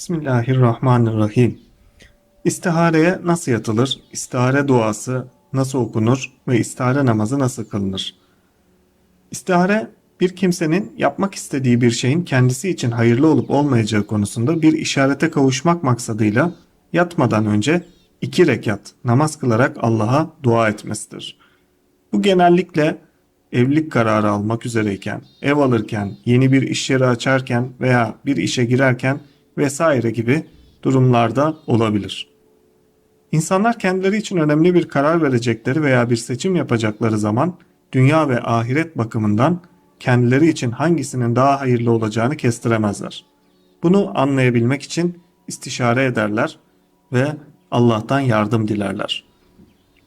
Bismillahirrahmanirrahim. İstihareye nasıl yatılır? İstihare duası nasıl okunur ve istihare namazı nasıl kılınır? İstihare bir kimsenin yapmak istediği bir şeyin kendisi için hayırlı olup olmayacağı konusunda bir işarete kavuşmak maksadıyla yatmadan önce iki rekat namaz kılarak Allah'a dua etmesidir. Bu genellikle evlilik kararı almak üzereyken, ev alırken, yeni bir iş yeri açarken veya bir işe girerken vesaire gibi durumlarda olabilir. İnsanlar kendileri için önemli bir karar verecekleri veya bir seçim yapacakları zaman dünya ve ahiret bakımından kendileri için hangisinin daha hayırlı olacağını kestiremezler. Bunu anlayabilmek için istişare ederler ve Allah'tan yardım dilerler.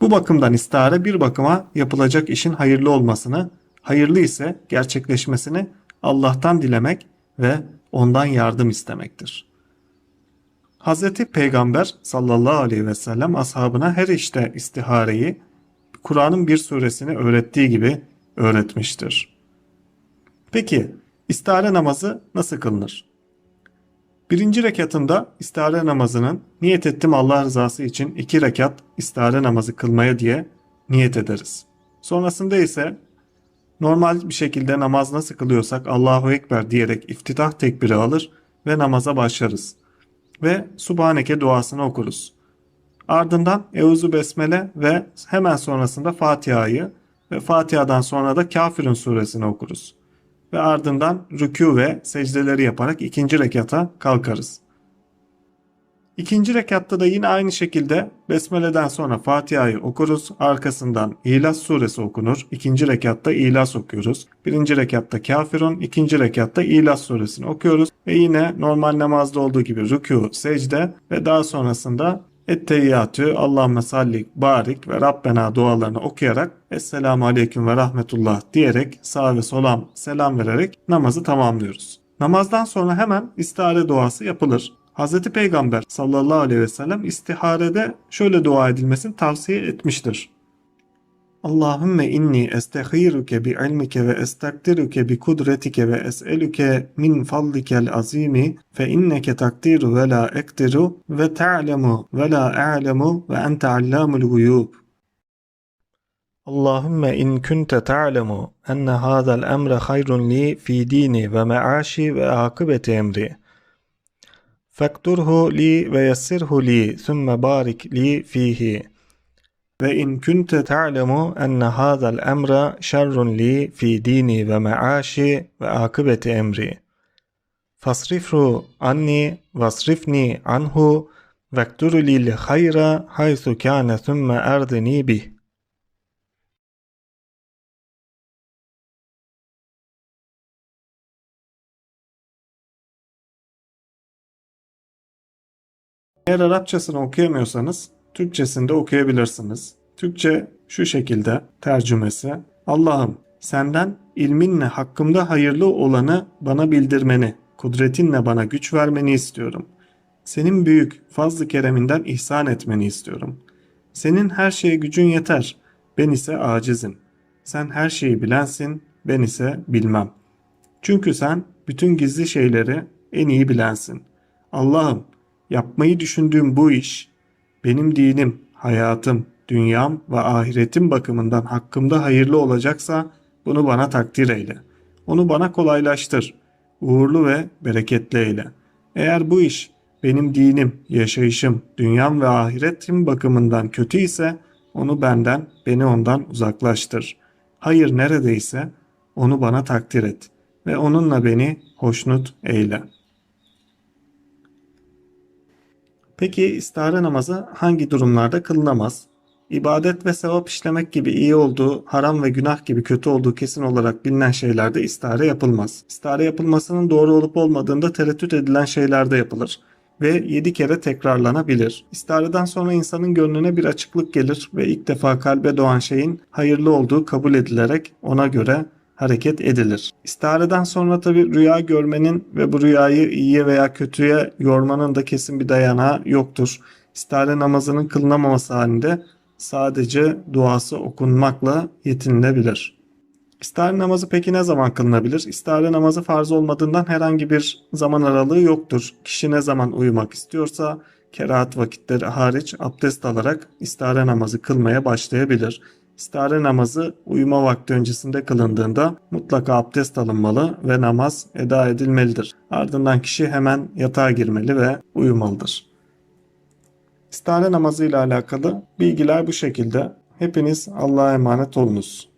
Bu bakımdan istihare bir bakıma yapılacak işin hayırlı olmasını, hayırlı ise gerçekleşmesini Allah'tan dilemek ve ondan yardım istemektir. Hazreti Peygamber sallallahu aleyhi ve sellem ashabına her işte istihareyi Kur'an'ın bir suresini öğrettiği gibi öğretmiştir. Peki istihare namazı nasıl kılınır? Birinci rekatında istihare namazının niyet ettim Allah rızası için iki rekat istihare namazı kılmaya diye niyet ederiz. Sonrasında ise normal bir şekilde namaz nasıl kılıyorsak Allahu Ekber diyerek iftitah tekbiri alır ve namaza başlarız. Ve Subhaneke duasını okuruz. Ardından Euzu Besmele ve hemen sonrasında Fatiha'yı ve Fatiha'dan sonra da Kafirun suresini okuruz ve ardından rükû ve secdeleri yaparak ikinci rekata kalkarız. İkinci rekatta da yine aynı şekilde Besmele'den sonra Fatiha'yı okuruz. Arkasından İhlas suresi okunur. İkinci rekatta İhlas okuyoruz. Birinci rekatta Kafirun, ikinci rekatta İhlas suresini okuyoruz. Ve yine normal namazda olduğu gibi rükû, secde ve daha sonrasında Etteyyatü, Allahümme salli, barik ve Rabbena dualarını okuyarak Esselamu Aleyküm ve Rahmetullah diyerek sağ ve sola selam vererek namazı tamamlıyoruz. Namazdan sonra hemen istihare duası yapılır. Hz. Peygamber sallallahu aleyhi ve sellem istiharede şöyle dua edilmesini tavsiye etmiştir. Allahümme inni estehiruke bi ilmike ve estakdiruke bi kudretike ve es'eluke min fadlikel azimi fe inneke takdiru ve la ekdiru ve ta'lemu ve la a'lemu ve ente allamul guyub. Allahümme in kunte ta'lemu enne hadal emre hayrun li fi dini ve me'aşi ve akıbeti emri. Fakturhu li ve yessirhu li thumme barik li fihi. Ve in kunte ta'lemu enne hadal emra şerrun li fi dini ve me'aşi ve akıbeti emri. Fasrifhu anni vasrifni anhu vekturu lil hayra haythu Eğer Arapçasını okuyamıyorsanız Türkçesinde okuyabilirsiniz. Türkçe şu şekilde tercümesi. Allah'ım senden ilminle hakkımda hayırlı olanı bana bildirmeni, kudretinle bana güç vermeni istiyorum. Senin büyük fazlı kereminden ihsan etmeni istiyorum. Senin her şeye gücün yeter, ben ise acizim. Sen her şeyi bilensin, ben ise bilmem. Çünkü sen bütün gizli şeyleri en iyi bilensin. Allah'ım yapmayı düşündüğüm bu iş benim dinim, hayatım, dünyam ve ahiretim bakımından hakkımda hayırlı olacaksa bunu bana takdir eyle. Onu bana kolaylaştır. Uğurlu ve bereketli eyle. Eğer bu iş benim dinim, yaşayışım, dünyam ve ahiretim bakımından kötü ise onu benden, beni ondan uzaklaştır. Hayır neredeyse onu bana takdir et ve onunla beni hoşnut eyle.'' Peki istihare namazı hangi durumlarda kılınamaz? İbadet ve sevap işlemek gibi iyi olduğu, haram ve günah gibi kötü olduğu kesin olarak bilinen şeylerde istihare yapılmaz. İstihare yapılmasının doğru olup olmadığında tereddüt edilen şeylerde yapılır ve 7 kere tekrarlanabilir. İstihareden sonra insanın gönlüne bir açıklık gelir ve ilk defa kalbe doğan şeyin hayırlı olduğu kabul edilerek ona göre hareket edilir. İstihareden sonra tabi rüya görmenin ve bu rüyayı iyiye veya kötüye yormanın da kesin bir dayanağı yoktur. İstihare namazının kılınamaması halinde sadece duası okunmakla yetinilebilir. İstihare namazı peki ne zaman kılınabilir? İstihare namazı farz olmadığından herhangi bir zaman aralığı yoktur. Kişi ne zaman uyumak istiyorsa kerahat vakitleri hariç abdest alarak istihare namazı kılmaya başlayabilir. İstihare namazı uyuma vakti öncesinde kılındığında mutlaka abdest alınmalı ve namaz eda edilmelidir. Ardından kişi hemen yatağa girmeli ve uyumalıdır. İstihare namazı ile alakalı bilgiler bu şekilde. Hepiniz Allah'a emanet olunuz.